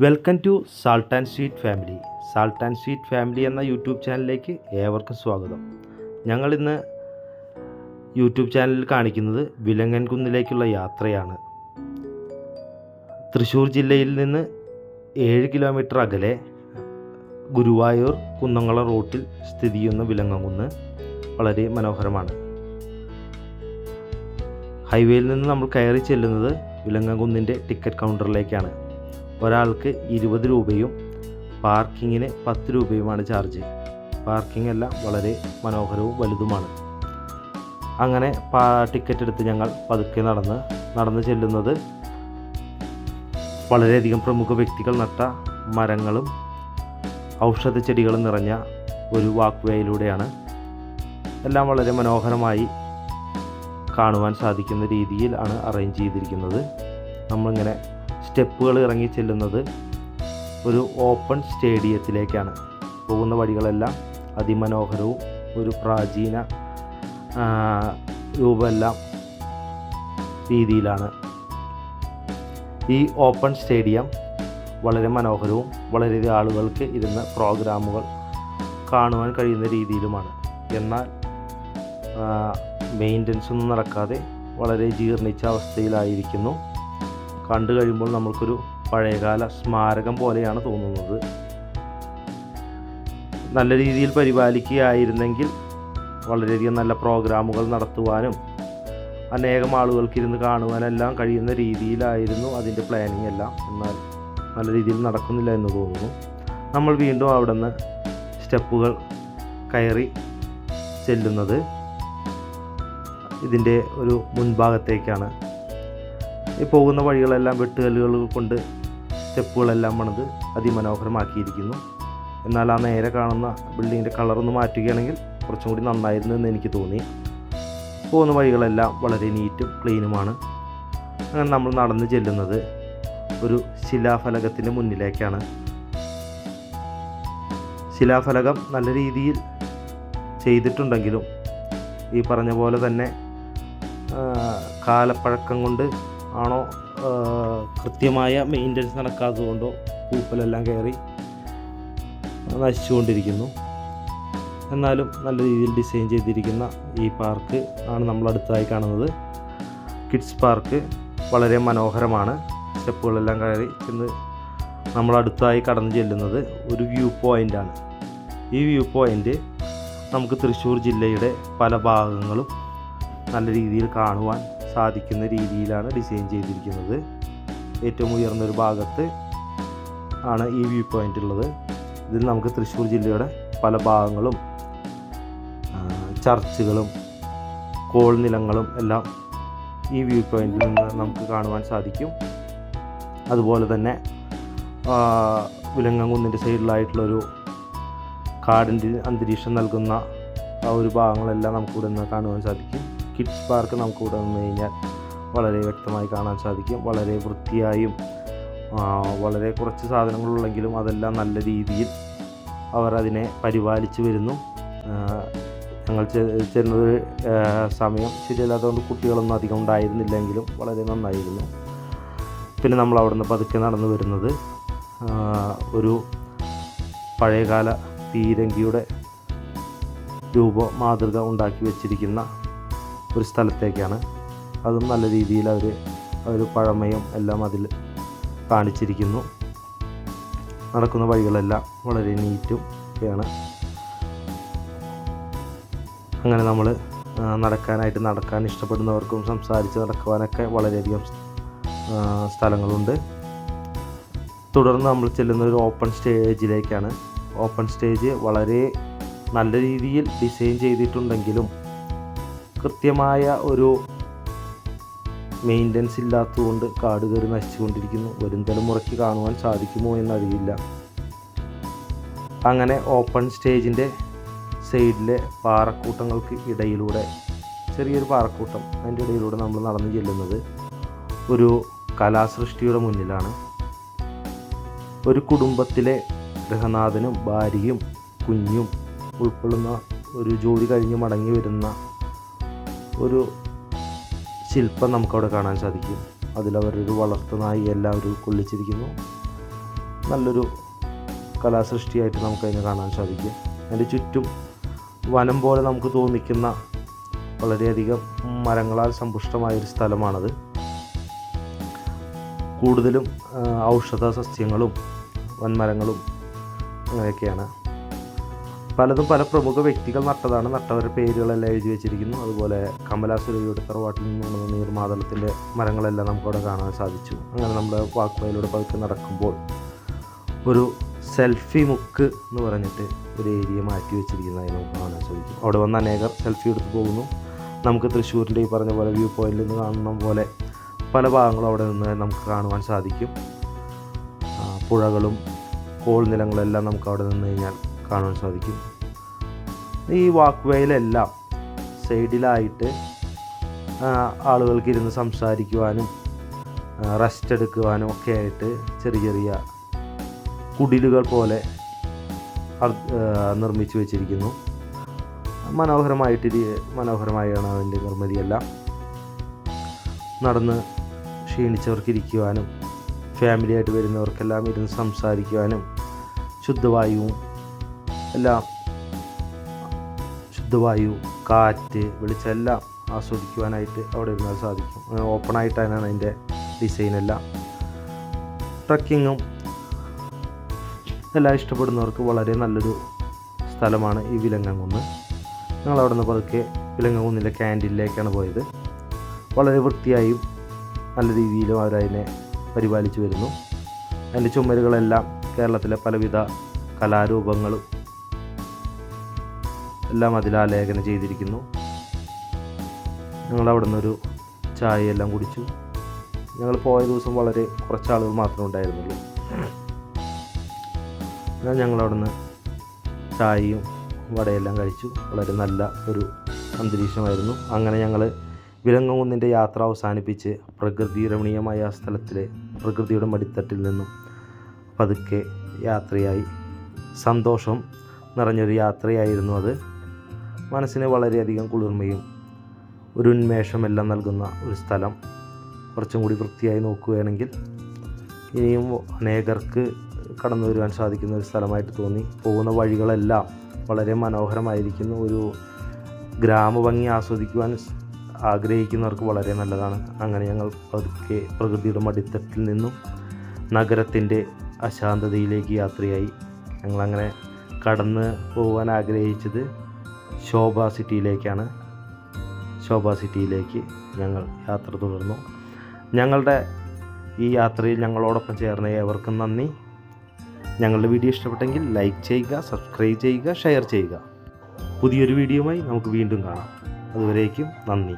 Welcome to salt and sweet family. Salt and sweet family എന്ന YouTube ചാനലിലേക്ക് ഏവർക്കും സ്വാഗതം. ഞങ്ങളിന്ന് യൂട്യൂബ് ചാനലിൽ കാണിക്കുന്നത് വിലങ്ങൻകുന്നിലേക്കുള്ള യാത്രയാണ്. തൃശ്ശൂർ ജില്ലയിൽ നിന്ന് ഏഴ് കിലോമീറ്റർ അകലെ ഗുരുവായൂർ കുന്നംകുളം റോട്ടിൽ സ്ഥിതി ചെയ്യുന്ന വിലങ്ങൻകുന്ന് വളരെ മനോഹരമാണ്. ഹൈവേയിൽ നിന്ന് നമ്മൾ കയറി ചെല്ലുന്നത് വിലങ്ങൻകുന്നിന്റെ ടിക്കറ്റ് കൗണ്ടറിലേക്കാണ്. ഒരാൾക്ക് ഇരുപത് രൂപയും പാർക്കിങ്ങിന് പത്ത് രൂപയുമാണ് ചാർജ്. പാർക്കിംഗ് എല്ലാം വളരെ മനോഹരവും വലുതുമാണ്. അങ്ങനെ പാ ടിക്കറ്റ് എടുത്ത് ഞങ്ങൾ പതുക്കെ നടന്ന് നടന്ന് ചെല്ലുന്നത് വളരെയധികം പ്രമുഖ വ്യക്തികൾ നട്ട മരങ്ങളും ഔഷധ ചെടികളും നിറഞ്ഞ ഒരു വാക്വേയിലൂടെയാണ് എല്ലാം വളരെ മനോഹരമായി കാണുവാൻ സാധിക്കുന്ന രീതിയിൽ ആണ് അറേഞ്ച് ചെയ്തിരിക്കുന്നത്. നമ്മളിങ്ങനെ സ്റ്റെപ്പുകൾ ഇറങ്ങി ചെല്ലുന്നത് ഒരു ഓപ്പൺ സ്റ്റേഡിയത്തിലേക്കാണ്. പോകുന്ന വഴികളെല്ലാം അതിമനോഹരവും ഒരു പ്രാചീന രൂപമെല്ലാം രീതിയിലാണ്. ഈ ഓപ്പൺ സ്റ്റേഡിയം വളരെ മനോഹരവും വളരെയധികം ആളുകൾക്ക് ഇരുന്ന് പ്രോഗ്രാമുകൾ കാണുവാൻ കഴിയുന്ന രീതിയിലുമാണ്. എന്നാൽ മെയിന്റനൻസ് ഒന്നും നടക്കാതെ വളരെ ജീർണിച്ച അവസ്ഥയിലായിരിക്കുന്നു. കണ്ടു കഴിയുമ്പോൾ നമ്മൾക്കൊരു പഴയകാല സ്മാരകം പോലെയാണ് തോന്നുന്നത്. നല്ല രീതിയിൽ പരിപാലിക്കുകയായിരുന്നെങ്കിൽ വളരെയധികം നല്ല പ്രോഗ്രാമുകൾ നടത്തുവാനും അനേകം ആളുകൾക്ക് ഇരുന്ന് കാണുവാനെല്ലാം കഴിയുന്ന രീതിയിലായിരുന്നു അതിന്റെ പ്ലാനിങ് എല്ലാം. എന്നാൽ നല്ല രീതിയിൽ നടക്കുന്നില്ല എന്ന് തോന്നുന്നു. നമ്മൾ വീണ്ടും അവിടെ നിന്ന് സ്റ്റെപ്പുകൾ കയറി ചെല്ലുന്നത് ഇതിന്റെ ഒരു മുൻഭാഗത്തേക്കാണ്. ഈ പോകുന്ന വഴികളെല്ലാം വെട്ടുകല്ലുകൾ കൊണ്ട് സ്റ്റെപ്പുകളെല്ലാം പണിത് അതിമനോഹരമാക്കിയിരിക്കുന്നു. എന്നാൽ ആ നേരെ കാണുന്ന ബിൽഡിങ്ങിന്റെ കളറൊന്ന് മാറ്റുകയാണെങ്കിൽ കുറച്ചും കൂടി നന്നായിരുന്നു എന്ന് എനിക്ക് തോന്നി. പോകുന്ന വഴികളെല്ലാം വളരെ നീറ്റും ക്ലീനുമാണ്. അങ്ങനെ നമ്മൾ നടന്ന് ചെല്ലുന്നത് ഒരു ശിലാഫലകത്തിന്റെ മുന്നിലേക്കാണ്. ശിലാഫലകം നല്ല രീതിയിൽ ചെയ്തിട്ടുണ്ടെങ്കിലും ഈ പറഞ്ഞ പോലെ തന്നെ കാലപ്പഴക്കം കൊണ്ട് ആണോ? കൃത്യമായ മെയിന്റനൻസ് നടക്കാത്തത് കൊണ്ടോ പൂപ്പലെല്ലാം കയറി നശിച്ചുകൊണ്ടിരിക്കുന്നു. എന്നാലും നല്ല രീതിയിൽ ഡിസൈൻ ചെയ്തിരിക്കുന്ന ഈ പാർക്ക് ആണ് നമ്മൾ അടുത്തായി കാണുന്നത്. കിഡ്സ് പാർക്ക് വളരെ മനോഹരമാണ്. സ്റ്റെപ്പുകളെല്ലാം കയറി ചെന്ന് നമ്മൾ അടുത്തായി കടന്നു ചെല്ലുന്നത് ഒരു വ്യൂ പോയിന്റാണ് ഈ വ്യൂ പോയിന്റ് നമുക്ക് തൃശ്ശൂർ ജില്ലയുടെ പല ഭാഗങ്ങളും നല്ല രീതിയിൽ കാണുവാൻ സാധിക്കുന്ന രീതിയിലാണ് ഡിസൈൻ ചെയ്തിരിക്കുന്നത്. ഏറ്റവും ഉയർന്നൊരു ഭാഗത്ത് ആണ് ഈ വ്യൂ പോയിന്റ് ഉള്ളത്. ഇതിൽ നമുക്ക് തൃശ്ശൂർ ജില്ലയുടെ പല ഭാഗങ്ങളും ചർച്ചുകളും കോൾ നിലങ്ങളും എല്ലാം ഈ വ്യൂ പോയിന്റിൽ നിന്ന് നമുക്ക് കാണുവാൻ സാധിക്കും. അതുപോലെ തന്നെ വിലങ്ങൻകുന്നിന്റെ സൈഡിലായിട്ടുള്ളൊരു കാടിന്റെ അന്തരീക്ഷം നൽകുന്ന ആ ഒരു ഭാഗങ്ങളെല്ലാം നമുക്കിവിടെ നിന്ന് കാണുവാൻ സാധിക്കും. കിഡ്സ് പാർക്ക് നമുക്ക് ഇവിടെ വന്നു കഴിഞ്ഞാൽ വളരെ വ്യക്തമായി കാണാൻ സാധിക്കും. വളരെ വൃത്തിയായും വളരെ കുറച്ച് സാധനങ്ങളുള്ളെങ്കിലും അതെല്ലാം നല്ല രീതിയിൽ അവർ അതിനെ പരിപാലിച്ച് വരുന്നു. ഞങ്ങൾ ചെന്നത് സമയം ശരിയല്ലാത്തതുകൊണ്ട് കുട്ടികളൊന്നും അധികം ഉണ്ടായിരുന്നില്ലെങ്കിലും വളരെ നന്നായിരുന്നു. പിന്നെ നമ്മൾ അവിടുന്ന് പതുക്കെ നടന്നു വരുന്നത് ഒരു പഴയകാല പീരങ്കിയുടെ രൂപ മാതൃക ഉണ്ടാക്കി വെച്ചിരിക്കുന്ന ഒരു സ്ഥലത്തേക്കാണ്. അതും നല്ല രീതിയിൽ അവർ ഒരു പഴമയും എല്ലാം അതിൽ കാണിച്ചിരിക്കുന്നു. നടക്കുന്ന വഴികളെല്ലാം വളരെ നീറ്റും ഒക്കെയാണ്. അങ്ങനെ നമ്മൾ നടക്കാനായിട്ട് നടക്കാൻ ഇഷ്ടപ്പെടുന്നവർക്കും സംസാരിച്ച് നടക്കുവാനൊക്കെ വളരെയധികം സ്ഥലങ്ങളുണ്ട്. തുടർന്ന് നമ്മൾ ചെല്ലുന്ന ഒരു ഓപ്പൺ സ്റ്റേജിലേക്കാണ്. ഓപ്പൺ സ്റ്റേജ് വളരെ നല്ല രീതിയിൽ ഡിസൈൻ ചെയ്തിട്ടുണ്ടെങ്കിലും കൃത്യമായ ഒരു മെയിന്റനൻസ് ഇല്ലാത്തതുകൊണ്ട് കാട് കയറി നശിച്ചുകൊണ്ടിരിക്കുന്നു. വരും തലമുറയ്ക്ക് കാണുവാൻ സാധിക്കുമോ എന്നറിയില്ല. അങ്ങനെ ഓപ്പൺ സ്റ്റേജിന്റെ സൈഡിലെ പാറക്കൂട്ടങ്ങൾക്ക് ഇടയിലൂടെ ചെറിയൊരു പാറക്കൂട്ടം അതിന്റെ ഇടയിലൂടെ നമ്മൾ നടന്നു ചെല്ലുന്നത് ഒരു കലാസൃഷ്ടിയുടെ മുന്നിലാണ്. ഒരു കുടുംബത്തിലെ ഗൃഹനാഥനും ഭാര്യയും കുഞ്ഞും ഉൾക്കൊള്ളുന്ന ഒരു ജോലി കഴിഞ്ഞ് മടങ്ങി വരുന്ന ഒരു ശില്പം നമുക്കവിടെ കാണാൻ സാധിക്കും. അതിലവരൊരു വളർത്തു നായി എല്ലാവരും കൊള്ളിച്ചിരിക്കുന്നു. നല്ലൊരു കലാസൃഷ്ടിയായിട്ട് നമുക്കതിനെ കാണാൻ സാധിക്കും. അതിന്റെ ചുറ്റും വനം പോലെ നമുക്ക് തോന്നിക്കുന്ന വളരെയധികം മരങ്ങളാൽ സമ്പുഷ്ടമായൊരു സ്ഥലമാണത്. കൂടുതലും ഔഷധ സസ്യങ്ങളും വൻമരങ്ങളും അങ്ങനെയൊക്കെയാണ്. പലതും പല പ്രമുഖ വ്യക്തികൾ നട്ടതാണ്. നട്ടവരുടെ പേരുകളെല്ലാം എഴുതി വെച്ചിരിക്കുന്നു. അതുപോലെ കമലാസുരയുടെ തറവാട്ടിൽ നിന്നുള്ള നീർമാതളത്തിന്റെ മരങ്ങളെല്ലാം നമുക്കവിടെ കാണാൻ സാധിച്ചു. അങ്ങനെ നമ്മുടെ വാക്കുവയിലൂടെ പതുക്കെ നടക്കുമ്പോൾ ഒരു സെൽഫി മുക്ക് എന്ന് പറഞ്ഞിട്ട് ഒരു ഏരിയ മാറ്റി വെച്ചിരിക്കുന്നതായി നമുക്ക് കാണാൻ സാധിക്കും. അവിടെ വന്ന് അനേകർ സെൽഫി എടുത്ത് പോകുന്നു. നമുക്ക് തൃശ്ശൂരിന്റെ ഈ പറഞ്ഞ പോലെ വ്യൂ പോയിന്റിൽ നിന്ന് കാണുന്ന പോലെ പല ഭാഗങ്ങളും അവിടെ നിന്ന് നമുക്ക് കാണുവാൻ സാധിക്കും. പുഴകളും കോൾ നിലങ്ങളെല്ലാം നമുക്ക് അവിടെ നിന്ന് കഴിഞ്ഞാൽ കാണാൻ സാധിക്കും. ഈ വാക്ക് വേയിലെല്ലാം സൈഡിലായിട്ട് ആളുകൾക്ക് ഇരുന്ന് സംസാരിക്കുവാനും റെസ്റ്റ് എടുക്കുവാനും ഒക്കെ ആയിട്ട് ചെറിയ ചെറിയ കുടിലുകൾ പോലെ നിർമ്മിച്ചു വെച്ചിരിക്കുന്നു. മനോഹരമായിട്ട് മനോഹരമായാണ് അതിന്റെ നിർമ്മിതിയെല്ലാം. നടന്ന് ക്ഷീണിച്ചവർക്ക് ഇരിക്കുവാനും ഫാമിലിയായിട്ട് വരുന്നവർക്കെല്ലാം ഇരുന്ന് സംസാരിക്കുവാനും ശുദ്ധവായുവും എല്ലാം ശുദ്ധവായു കാറ്റ് വെളിച്ചം എല്ലാം ആസ്വദിക്കുവാനായിട്ട് അവിടെ ഇരുന്നാൽ സാധിക്കും. ഓപ്പൺ ആയിട്ടാണ് അതിന്റെ ഡിസൈനെല്ലാം ട്രക്കിങ്ങും എല്ലാം ഇഷ്ടപ്പെടുന്നവർക്ക് വളരെ നല്ലൊരു സ്ഥലമാണ് ഈ വിലങ്ങങ്കുന്ന് ഞങ്ങൾ അവിടെ നിന്ന് പതുക്കെ വിലങ്ങങ്കുന്നിലെ ക്യാന്റീനിലേക്കാണ് പോയത്. വളരെ വൃത്തിയായും നല്ല രീതിയിലും അവരതിനെ പരിപാലിച്ചു വരുന്നു. അതിന്റെ ചുമരുകളെല്ലാം കേരളത്തിലെ പലവിധ കലാരൂപങ്ങളും എല്ലാം അതിലാലേഖനം ചെയ്തിരിക്കുന്നു. ഞങ്ങൾ അവിടെ നിന്നൊരു ചായയെല്ലാം കുടിച്ചു. ഞങ്ങൾ പോയ ദിവസം വളരെ കുറച്ച് ആളുകൾ മാത്രമേ ഉണ്ടായിരുന്നുള്ളൂ. എന്നാൽ ഞങ്ങൾ നിന്ന് ചായയും വടയെല്ലാം കഴിച്ചു. വളരെ നല്ല ഒരു അന്തരീക്ഷമായിരുന്നു. അങ്ങനെ ഞങ്ങൾ വിലങ്ങുന്നിന്റെ യാത്ര അവസാനിപ്പിച്ച് പ്രകൃതി രമണീയമായ ആ സ്ഥലത്തിലെ പ്രകൃതിയുടെ മടിത്തട്ടിൽ നിന്നും പതുക്കെ യാത്രയായി. സന്തോഷം നിറഞ്ഞൊരു യാത്രയായിരുന്നു അത്. മനസ്സിന് വളരെയധികം കുളിർമയും ഒരു ഉന്മേഷമെല്ലാം നൽകുന്ന ഒരു സ്ഥലം. കുറച്ചും കൂടി വൃത്തിയായി നോക്കുകയാണെങ്കിൽ ഇനിയും അനേകർക്ക് കടന്നു വരുവാൻ സാധിക്കുന്ന ഒരു സ്ഥലമായിട്ട് തോന്നി. പോകുന്ന വഴികളെല്ലാം വളരെ മനോഹരമായിരിക്കുന്നു. ഒരു ഗ്രാമഭംഗി ആസ്വദിക്കുവാൻ ആഗ്രഹിക്കുന്നവർക്ക് വളരെ നല്ലതാണ്. അങ്ങനെ ഞങ്ങൾ പതുക്കെ പ്രകൃതിയുടെ മടിത്തട്ടിൽ നിന്നും നഗരത്തിന്റെ അശാന്തതയിലേക്ക് യാത്രയായി. ഞങ്ങളങ്ങനെ കടന്ന് പോകാൻ ആഗ്രഹിച്ചത് ശോഭ സിറ്റിയിലേക്കാണ് ശോഭ സിറ്റിയിലേക്ക് ഞങ്ങൾ യാത്ര തുടർന്നു. ഞങ്ങളുടെ ഈ യാത്രയിൽ ഞങ്ങളോടൊപ്പം ചേർന്ന ഏവർക്കും നന്ദി. ഞങ്ങളുടെ വീഡിയോ ഇഷ്ടപ്പെട്ടെങ്കിൽ ലൈക്ക് ചെയ്യുക സബ്സ്ക്രൈബ് ചെയ്യുക ഷെയർ ചെയ്യുക. പുതിയൊരു വീഡിയോയുമായി നമുക്ക് വീണ്ടും കാണാം. അതുവരേക്കും നന്ദി.